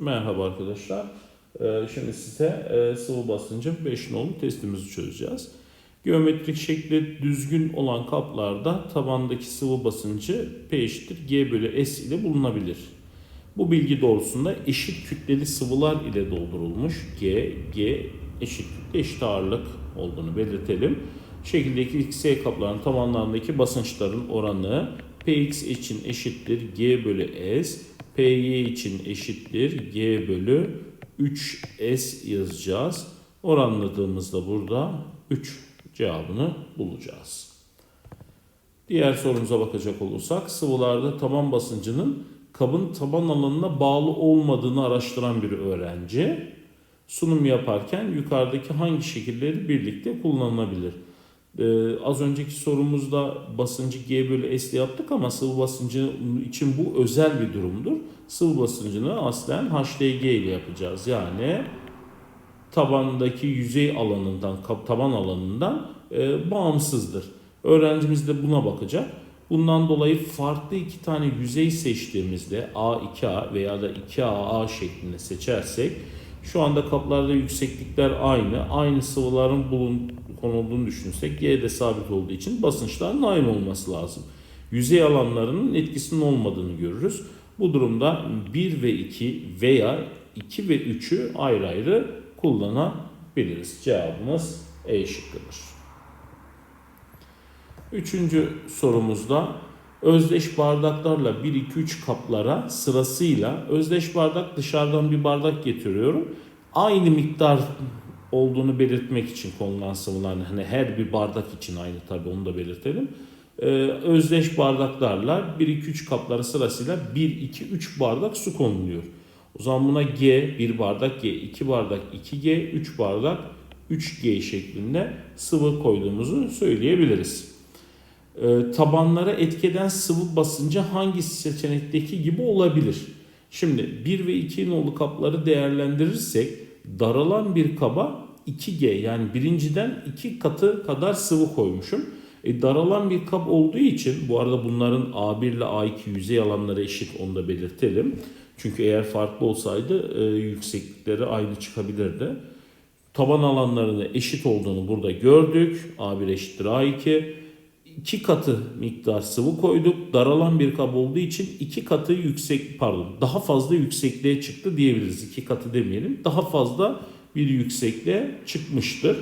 Merhaba arkadaşlar. Ee, Şimdi size e, sıvı basıncın 5 nolu testimizi çözeceğiz. Geometrik şekli düzgün olan kaplarda tabandaki sıvı basıncı P eşittir G bölü S ile bulunabilir. Bu bilgi doğrultusunda eşit kütleli sıvılar ile doldurulmuş G, G eşit eşit ağırlık olduğunu belirtelim. Şekildeki XY kapların tabanlarındaki basınçların oranı Px için eşittir G bölü S, Py için eşittir G bölü 3S yazacağız. Oranladığımızda burada 3 cevabını bulacağız. Diğer sorumuza bakacak olursak sıvılarda taban basıncının kabın taban alanına bağlı olmadığını araştıran bir öğrenci sunum yaparken yukarıdaki hangi şekilleri birlikte kullanılabilir? Ee, az önceki sorumuzda basıncı G bölü S ile yaptık ama sıvı basıncı için bu özel bir durumdur. Sıvı basıncını aslen HDG ile yapacağız. Yani tabandaki yüzey alanından, taban alanından e, bağımsızdır. Öğrencimiz de buna bakacak. Bundan dolayı farklı iki tane yüzey seçtiğimizde A2A veya da 2AA şeklinde seçersek şu anda kaplarda yükseklikler aynı. Aynı sıvıların bulun, konulduğunu düşünürsek G de sabit olduğu için basınçların aynı olması lazım. Yüzey alanlarının etkisinin olmadığını görürüz. Bu durumda 1 ve 2 veya 2 ve 3'ü ayrı ayrı kullanabiliriz. Cevabımız E şıkkıdır. Üçüncü sorumuzda özdeş bardaklarla 1, 2, 3 kaplara sırasıyla özdeş bardak dışarıdan bir bardak getiriyorum. Aynı miktar olduğunu belirtmek için konulan sıvılar hani her bir bardak için aynı tabi onu da belirtelim. Ee, özdeş bardaklarla 1, 2, 3 kaplara sırasıyla 1, 2, 3 bardak su konuluyor. O zaman buna G 1 bardak G, 2 bardak 2G, 3 bardak 3G şeklinde sıvı koyduğumuzu söyleyebiliriz. Ee, tabanlara etkeden sıvı basıncı hangi seçenekteki gibi olabilir? Şimdi 1 ve 2 nolu kapları değerlendirirsek daralan bir kaba 2G yani birinciden 2 katı kadar sıvı koymuşum. E, daralan bir kap olduğu için bu arada bunların A1 ile A2 yüzey alanları eşit onu da belirtelim. Çünkü eğer farklı olsaydı e, yükseklikleri aynı çıkabilirdi. Taban alanlarının eşit olduğunu burada gördük. A1 eşittir A2. 2 katı miktar sıvı koyduk. Daralan bir kap olduğu için 2 katı yüksek pardon daha fazla yüksekliğe çıktı diyebiliriz. 2 katı demeyelim. Daha fazla bir yüksekliğe çıkmıştır.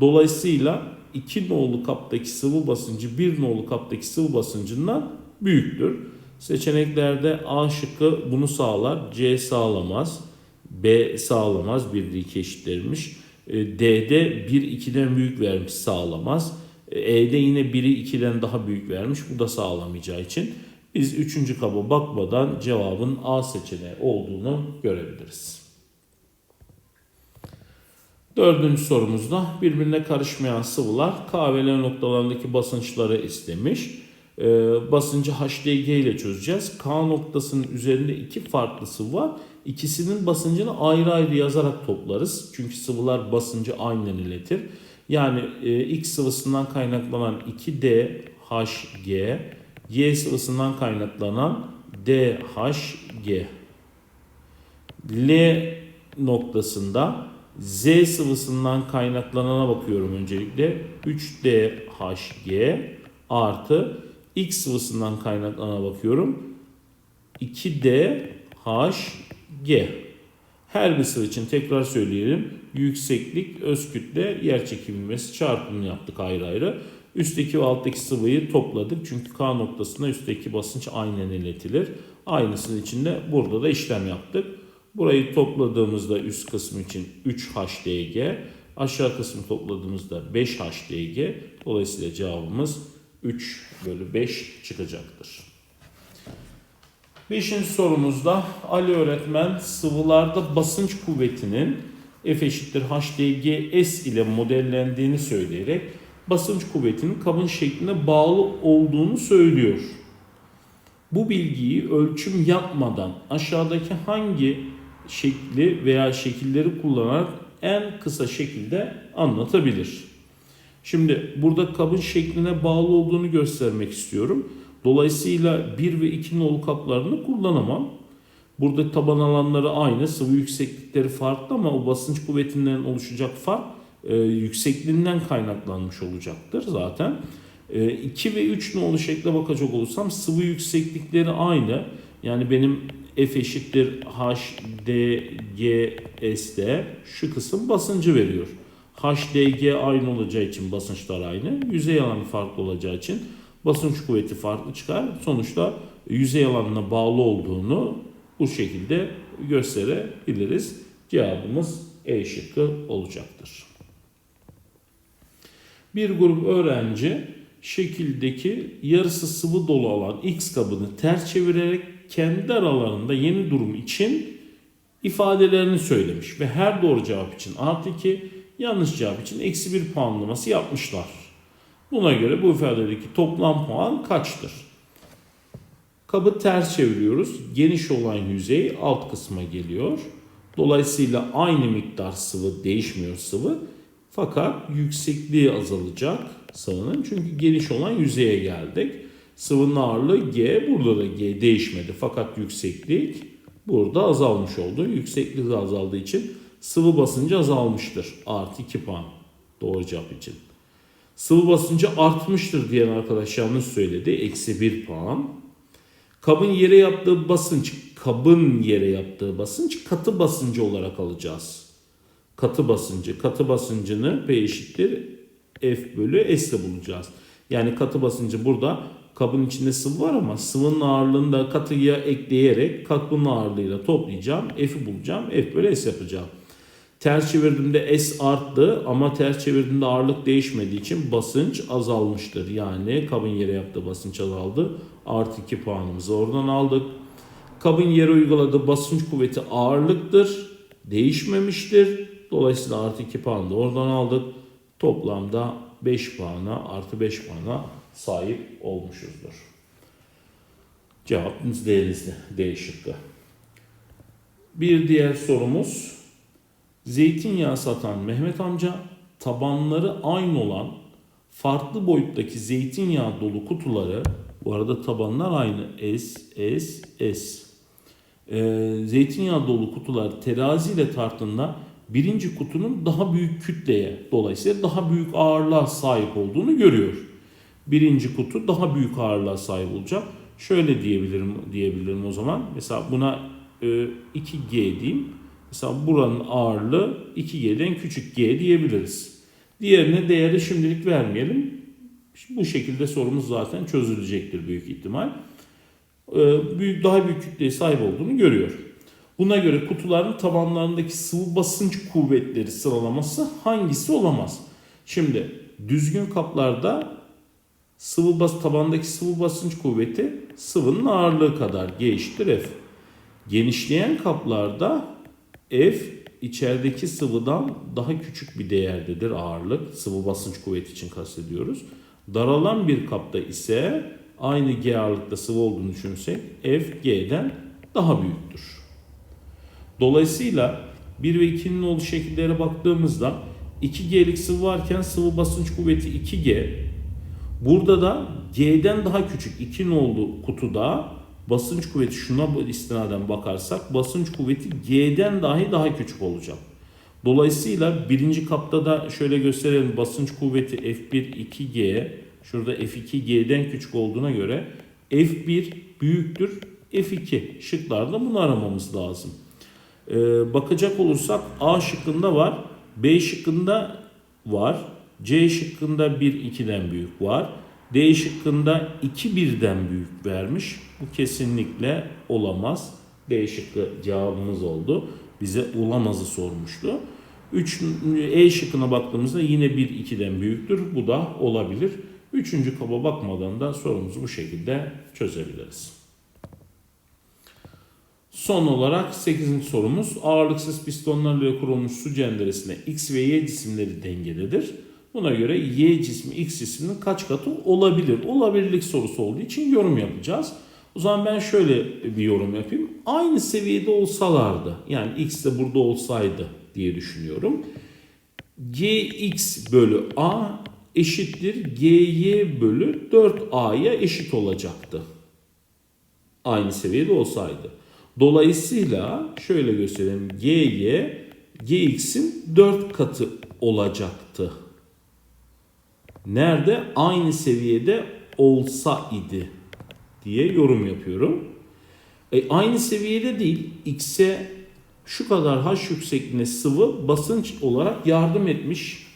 Dolayısıyla 2 nolu kaptaki sıvı basıncı 1 nolu kaptaki sıvı basıncından büyüktür. Seçeneklerde A şıkkı bunu sağlar. C sağlamaz. B sağlamaz. 1 2 eşitlermiş. E, D'de 1 2'den büyük vermiş sağlamaz. E, E'de yine 1'i 2'den daha büyük vermiş. Bu da sağlamayacağı için biz 3. kaba bakmadan cevabın A seçeneği olduğunu görebiliriz. Dördüncü sorumuzda birbirine karışmayan sıvılar K ve L noktalarındaki basınçları istemiş. Ee, basıncı HDG ile çözeceğiz. K noktasının üzerinde iki farklı sıvı var. İkisinin basıncını ayrı ayrı yazarak toplarız. Çünkü sıvılar basıncı aynen iletir. Yani e, X sıvısından kaynaklanan 2DHG, Y sıvısından kaynaklanan DHG. L noktasında Z sıvısından kaynaklanana bakıyorum öncelikle. 3DHG artı X sıvısından kaynaklanana bakıyorum. 2DHG. Her bir sıvı için tekrar söyleyelim. Yükseklik, öz kütle, yer çekilmesi çarpımını yaptık ayrı ayrı. Üstteki ve alttaki sıvıyı topladık. Çünkü K noktasında üstteki basınç aynen iletilir. Aynısının içinde burada da işlem yaptık. Burayı topladığımızda üst kısmı için 3 HDG, aşağı kısmı topladığımızda 5 HDG. Dolayısıyla cevabımız 3 bölü 5 çıkacaktır. Beşinci sorumuzda Ali öğretmen sıvılarda basınç kuvvetinin F eşittir HDG S ile modellendiğini söyleyerek basınç kuvvetinin kabın şekline bağlı olduğunu söylüyor. Bu bilgiyi ölçüm yapmadan aşağıdaki hangi şekli veya şekilleri kullanarak en kısa şekilde anlatabilir. Şimdi burada kabın şekline bağlı olduğunu göstermek istiyorum. Dolayısıyla 1 ve 2 nolu kaplarını kullanamam. Burada taban alanları aynı, sıvı yükseklikleri farklı ama o basınç kuvvetinden oluşacak fark e, yüksekliğinden kaynaklanmış olacaktır zaten. 2 ve 3 nolu şekle bakacak olursam sıvı yükseklikleri aynı. Yani benim F eşittir H, D, G, S'de şu kısım basıncı veriyor. H, D, G aynı olacağı için basınçlar aynı. Yüzey alanı farklı olacağı için basınç kuvveti farklı çıkar. Sonuçta yüzey alanına bağlı olduğunu bu şekilde gösterebiliriz. Cevabımız E şıkkı olacaktır. Bir grup öğrenci şekildeki yarısı sıvı dolu olan X kabını ters çevirerek kendi aralarında yeni durum için ifadelerini söylemiş ve her doğru cevap için artı 2, yanlış cevap için eksi 1 puanlaması yapmışlar. Buna göre bu ifadedeki toplam puan kaçtır? Kabı ters çeviriyoruz. Geniş olan yüzey alt kısma geliyor. Dolayısıyla aynı miktar sıvı değişmiyor sıvı. Fakat yüksekliği azalacak sıvının. Çünkü geniş olan yüzeye geldik. Sıvının ağırlığı G. Burada da G değişmedi. Fakat yükseklik burada azalmış oldu. Yükseklik azaldığı için sıvı basıncı azalmıştır. Artı 2 puan. Doğru cevap için. Sıvı basıncı artmıştır diyen arkadaş yanlış söyledi. Eksi 1 puan. Kabın yere yaptığı basınç, kabın yere yaptığı basınç katı basıncı olarak alacağız. Katı basıncı, katı basıncını P eşittir F bölü S ile bulacağız. Yani katı basıncı burada kabın içinde sıvı var ama sıvının ağırlığını da katıya ekleyerek kabın ağırlığıyla toplayacağım. F'i bulacağım. F bölü S yapacağım. Ters çevirdiğimde S arttı ama ters çevirdiğimde ağırlık değişmediği için basınç azalmıştır. Yani kabın yere yaptığı basınç azaldı. Artı 2 puanımızı oradan aldık. Kabın yere uyguladığı basınç kuvveti ağırlıktır. Değişmemiştir. Dolayısıyla artı 2 puan da oradan aldık. Toplamda 5 puana artı 5 puana sahip olmuşuzdur. Cevabımız D'lizde. D şıkkı. Bir diğer sorumuz Zeytinyağı satan Mehmet amca tabanları aynı olan farklı boyuttaki zeytinyağı dolu kutuları bu arada tabanlar aynı S, S, S. Ee, zeytinyağı dolu kutular teraziyle tarttığında birinci kutunun daha büyük kütleye dolayısıyla daha büyük ağırlığa sahip olduğunu görüyor. Birinci kutu daha büyük ağırlığa sahip olacak. Şöyle diyebilirim diyebilirim o zaman. Mesela buna e, 2G diyeyim. Mesela buranın ağırlığı 2G'den küçük G diyebiliriz. Diğerine değeri şimdilik vermeyelim. Bu şekilde sorumuz zaten çözülecektir büyük ihtimal. Ee, büyük daha büyük kütleye sahip olduğunu görüyor. Buna göre kutuların tabanlarındaki sıvı basınç kuvvetleri sıralaması hangisi olamaz? Şimdi düzgün kaplarda sıvı bas tabandaki sıvı basınç kuvveti sıvının ağırlığı kadar G eşittir F. Genişleyen kaplarda F içerideki sıvıdan daha küçük bir değerdedir ağırlık. Sıvı basınç kuvveti için kastediyoruz. Daralan bir kapta ise aynı G ağırlıkta sıvı olduğunu düşünsek F G'den daha büyüktür. Dolayısıyla 1 ve 2'nin olduğu şekillere baktığımızda 2G'lik sıvı varken sıvı basınç kuvveti 2G. Burada da G'den daha küçük 2 nolu kutuda basınç kuvveti şuna istinaden bakarsak basınç kuvveti G'den dahi daha küçük olacak. Dolayısıyla birinci kapta da şöyle gösterelim basınç kuvveti F1 2G şurada F2G'den küçük olduğuna göre F1 büyüktür F2 şıklarda bunu aramamız lazım. Ee, bakacak olursak A şıkkında var B şıkkında var C şıkkında 1 2'den büyük var. D şıkkında 2 birden büyük vermiş. Bu kesinlikle olamaz. D şıkkı cevabımız oldu. Bize olamazı sormuştu. 3 E şıkkına baktığımızda yine 1 2'den büyüktür. Bu da olabilir. Üçüncü kaba bakmadan da sorumuzu bu şekilde çözebiliriz. Son olarak 8. sorumuz ağırlıksız pistonlarla kurulmuş su cenderesinde X ve Y cisimleri dengededir. Buna göre Y cismi X cisminin kaç katı olabilir? Olabilirlik sorusu olduğu için yorum yapacağız. O zaman ben şöyle bir yorum yapayım. Aynı seviyede olsalardı yani X de burada olsaydı diye düşünüyorum. Gx bölü A eşittir Gy bölü 4A'ya eşit olacaktı. Aynı seviyede olsaydı. Dolayısıyla şöyle göstereyim. G'y Gx'in 4 katı olacaktı. Nerede? Aynı seviyede olsa idi diye yorum yapıyorum. E, aynı seviyede değil. X'e şu kadar H yüksekliğinde sıvı basınç olarak yardım etmiş.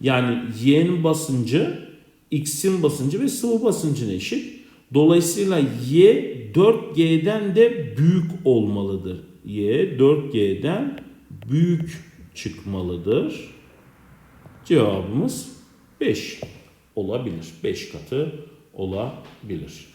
Yani Y'nin basıncı X'in basıncı ve sıvı basıncına eşit. Dolayısıyla Y 4G'den de büyük olmalıdır. Y 4G'den büyük çıkmalıdır. Cevabımız 5 olabilir. 5 katı olabilir.